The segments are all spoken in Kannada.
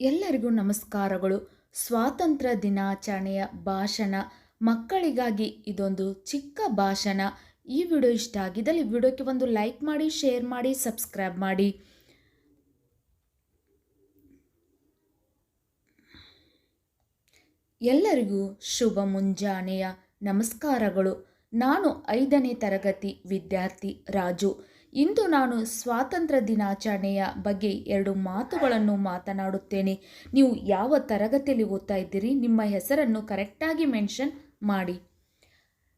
ಎಲ್ಲರಿಗೂ ನಮಸ್ಕಾರಗಳು. ಸ್ವಾತಂತ್ರ್ಯ ದಿನಾಚರಣೆಯ ಭಾಷಣ. ಮಕ್ಕಳಿಗಾಗಿ ಇದೊಂದು ಚಿಕ್ಕ ಭಾಷಣ. ಈ ವಿಡಿಯೋ ಇಷ್ಟ ಆಗಿದ್ದಲ್ಲಿ ವಿಡಿಯೋಕ್ಕೆ ಒಂದು ಲೈಕ್ ಮಾಡಿ, ಶೇರ್ ಮಾಡಿ, ಸಬ್ಸ್ಕ್ರೈಬ್ ಮಾಡಿ. ಎಲ್ಲರಿಗೂ ಶುಭ ಮುಂಜಾನೆಯ ನಮಸ್ಕಾರಗಳು. ನಾನು ಐದನೇ ತರಗತಿ ವಿದ್ಯಾರ್ಥಿ ರಾಜು. ಇಂದು ನಾನು ಸ್ವಾತಂತ್ರ್ಯ ದಿನಾಚರಣೆಯ ಬಗ್ಗೆ ಎರಡು ಮಾತುಗಳನ್ನು ಮಾತನಾಡುತ್ತೇನೆ. ನೀವು ಯಾವ ತರಗತಿಯಲ್ಲಿ ಓದ್ತಾ ಇದ್ದೀರಿ? ನಿಮ್ಮ ಹೆಸರನ್ನು ಕರೆಕ್ಟಾಗಿ ಮೆನ್ಷನ್ ಮಾಡಿ.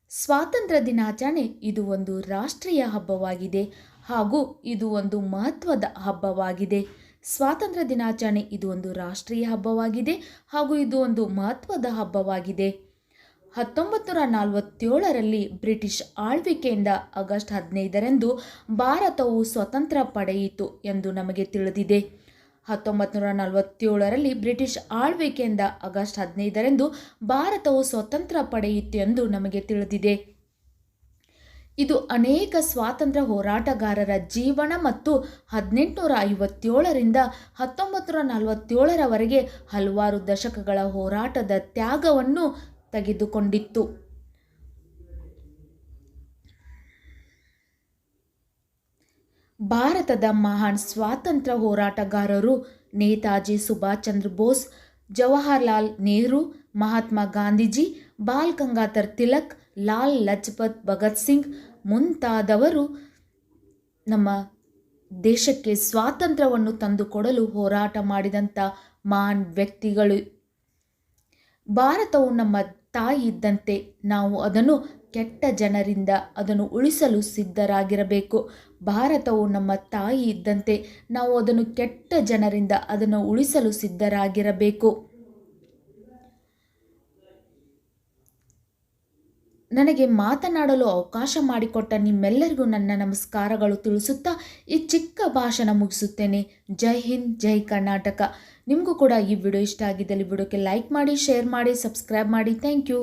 ಸ್ವಾತಂತ್ರ್ಯ ದಿನಾಚರಣೆ ಇದು ಒಂದು ರಾಷ್ಟ್ರೀಯ ಹಬ್ಬವಾಗಿದೆ ಹಾಗೂ ಇದು ಒಂದು ಮಹತ್ವದ ಹಬ್ಬವಾಗಿದೆ. ಸ್ವಾತಂತ್ರ್ಯ ದಿನಾಚರಣೆ ಇದು ಒಂದು ರಾಷ್ಟ್ರೀಯ ಹಬ್ಬವಾಗಿದೆ ಹಾಗೂ ಇದು ಒಂದು ಮಹತ್ವದ ಹಬ್ಬವಾಗಿದೆ. ಹತ್ತೊಂಬತ್ತು ನೂರ ನಲವತ್ತೇಳರಲ್ಲಿ ಬ್ರಿಟಿಷ್ ಆಳ್ವಿಕೆಯಿಂದ ಆಗಸ್ಟ್ ಹದಿನೈದರಂದು ಭಾರತವು ಸ್ವತಂತ್ರ ಪಡೆಯಿತು ಎಂದು ನಮಗೆ ತಿಳಿದಿದೆ. ಹತ್ತೊಂಬತ್ತು ನೂರ ನಲವತ್ತೇಳರಲ್ಲಿ ಬ್ರಿಟಿಷ್ ಆಳ್ವಿಕೆಯಿಂದ ಆಗಸ್ಟ್ ಹದಿನೈದರಂದು ಭಾರತವು ಸ್ವತಂತ್ರ ಪಡೆಯಿತು ಎಂದು ನಮಗೆ ತಿಳಿದಿದೆ. ಇದು ಅನೇಕ ಸ್ವಾತಂತ್ರ್ಯ ಹೋರಾಟಗಾರರ ಜೀವನ ಮತ್ತು ಹದಿನೆಂಟುನೂರ ಐವತ್ತೇಳರಿಂದ ಹತ್ತೊಂಬತ್ತು ನೂರ ನಲವತ್ತೇಳರವರೆಗೆ ಹಲವಾರು ದಶಕಗಳ ಹೋರಾಟದ ತ್ಯಾಗವನ್ನು ತೆಗೆದುಕೊಂಡಿತ್ತು. ಭಾರತದ ಮಹಾನ್ ಸ್ವಾತಂತ್ರ್ಯ ಹೋರಾಟಗಾರರು ನೇತಾಜಿ ಸುಭಾಷ್ ಚಂದ್ರ ಬೋಸ್, ಜವಾಹರಲಾಲ್ ನೆಹರು, ಮಹಾತ್ಮ ಗಾಂಧೀಜಿ, ಬಾಲ್ ಗಂಗಾಧರ್ ತಿಲಕ್, ಲಾಲ್ ಲಜಪತ್ ಭಗತ್ ಸಿಂಗ್ ಮುಂತಾದವರು ನಮ್ಮ ದೇಶಕ್ಕೆ ಸ್ವಾತಂತ್ರ್ಯವನ್ನು ತಂದುಕೊಡಲು ಹೋರಾಟ ಮಾಡಿದಂಥ ಮಹಾನ್ ವ್ಯಕ್ತಿಗಳು ಭಾರತವು ನಮ್ಮ ತಾಯಿ ಇದ್ದಂತೆ ನಾವು ಅದನ್ನು ಕೆಟ್ಟ ಜನರಿಂದ ಅದನ್ನು ಉಳಿಸಲು ಸಿದ್ಧರಾಗಿರಬೇಕು. ಭಾರತವು ನಮ್ಮ ತಾಯಿ ಇದ್ದಂತೆ ನಾವು ಅದನ್ನು ಕೆಟ್ಟ ಜನರಿಂದ ಅದನ್ನು ಉಳಿಸಲು ಸಿದ್ಧರಾಗಿರಬೇಕು. ನನಗೆ ಮಾತನಾಡಲು ಅವಕಾಶ ಮಾಡಿಕೊಟ್ಟ ನಿಮ್ಮೆಲ್ಲರಿಗೂ ನನ್ನ ನಮಸ್ಕಾರಗಳು ತಿಳಿಸುತ್ತಾ ಈ ಚಿಕ್ಕ ಭಾಷಣ ಮುಗಿಸುತ್ತೇನೆ. ಜೈ ಹಿಂದ್, ಜೈ ಕರ್ನಾಟಕ. ನಿಮಗೂ ಕೂಡ ಈ ವಿಡಿಯೋ ಇಷ್ಟ ಆಗಿದ್ದಲ್ಲಿ ವಿಡಿಯೋಕ್ಕೆ ಲೈಕ್ ಮಾಡಿ, ಶೇರ್ ಮಾಡಿ, ಸಬ್ಸ್ಕ್ರೈಬ್ ಮಾಡಿ. Thank you.